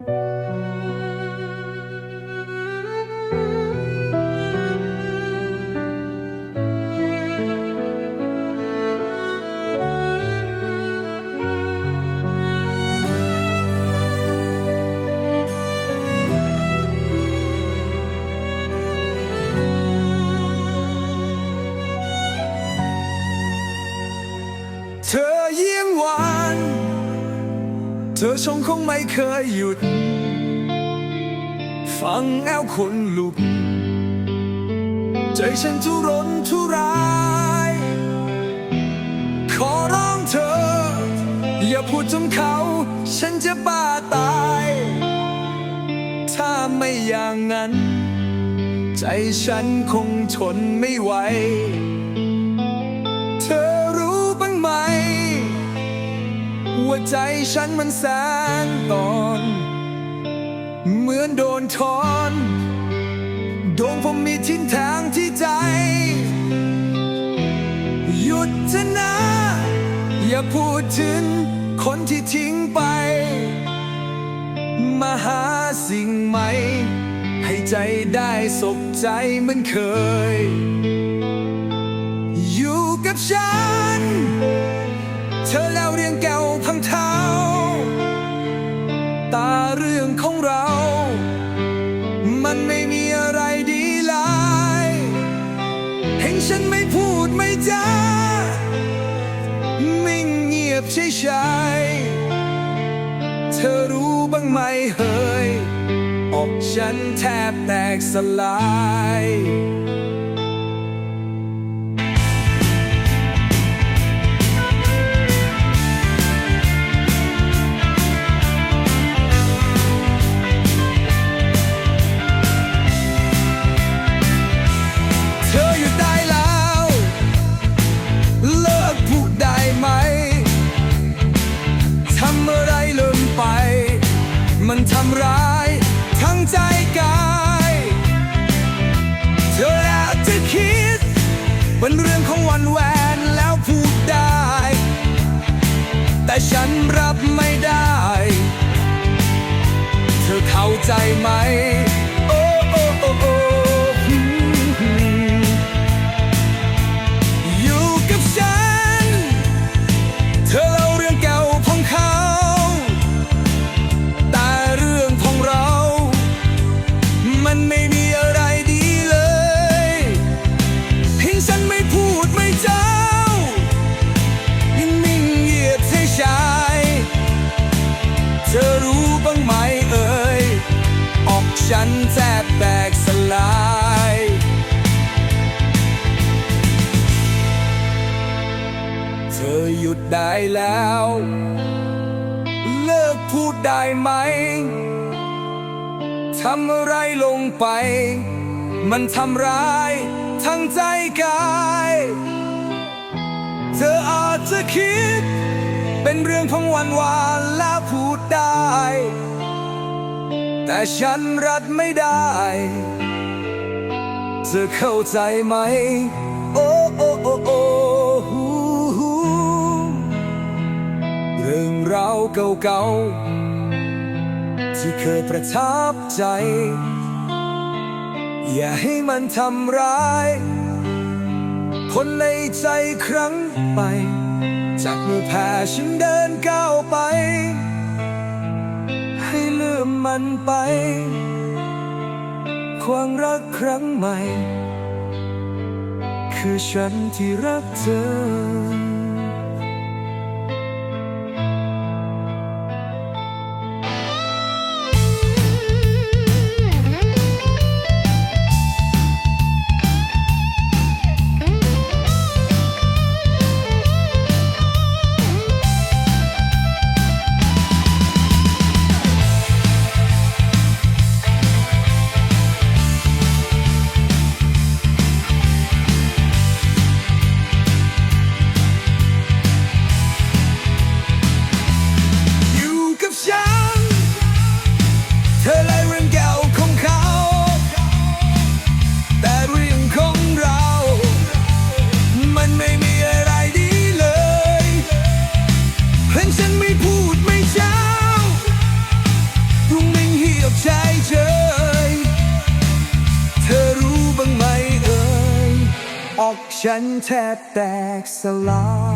เเธอชงคงไม่เคยหยุด ฟังแอวคนลุก ใจฉันทุรนทุราย ขอร้องเธอ อย่าพูดจนเขา ฉันจะบ้าตาย ถ้าไม่อย่างนั้น ใจฉันคงทนไม่ไหว ว่าใจฉันมันแสนตอน เหมือนโดนทอนโดนผมมีทิ้งทางที่ใจ หยุดเถอะนะ อย่าพูดถึงคนที่ทิ้งไป มาหาสิ่งใหม่ ให้ใจได้สบใจเหมือนเคย อยู่กับฉัน ตาเรื่องของเรา มันไม่มีอะไรดีเลยเห็นฉันไม่พูดไม่จาไม่เงียบเฉยเธอรู้บ้างไหมเฮ้ยอกฉันแทบแตกสลายำร้ายทั้งใจกายเธอแล้วจะคิด เป็นเรื่องของวันแหวนแล้วพูดได้ แต่ฉันรับไม่ได้ เธอเข้าใจไหม บ้างไหมเอ่ยออกฉันแทบแตกสลายเธอหยุดได้แล้ว เลิกพูดได้ไหมทำอะไรลงไป มันทำร้ายทั้งใจกาย เธออาจจะคิด เป็นเรื่องของวันวานแล้วพูดได้ แต่ฉันรัดไม่ได้เธอเข้าใจไหม โอ้โอ้โอ้โอ้ฮูฮูเรื่องราวเก่าๆ ที่เคยประทับใจ อย่าให้มันทำร้าย คนในใจครั้งไป จากมือแผ่ฉันเดินก้าวไป ให้ลืมมันไป ความรักครั้งใหม่ คือฉันที่รักเธอ อกฉันแทบแตกสลาย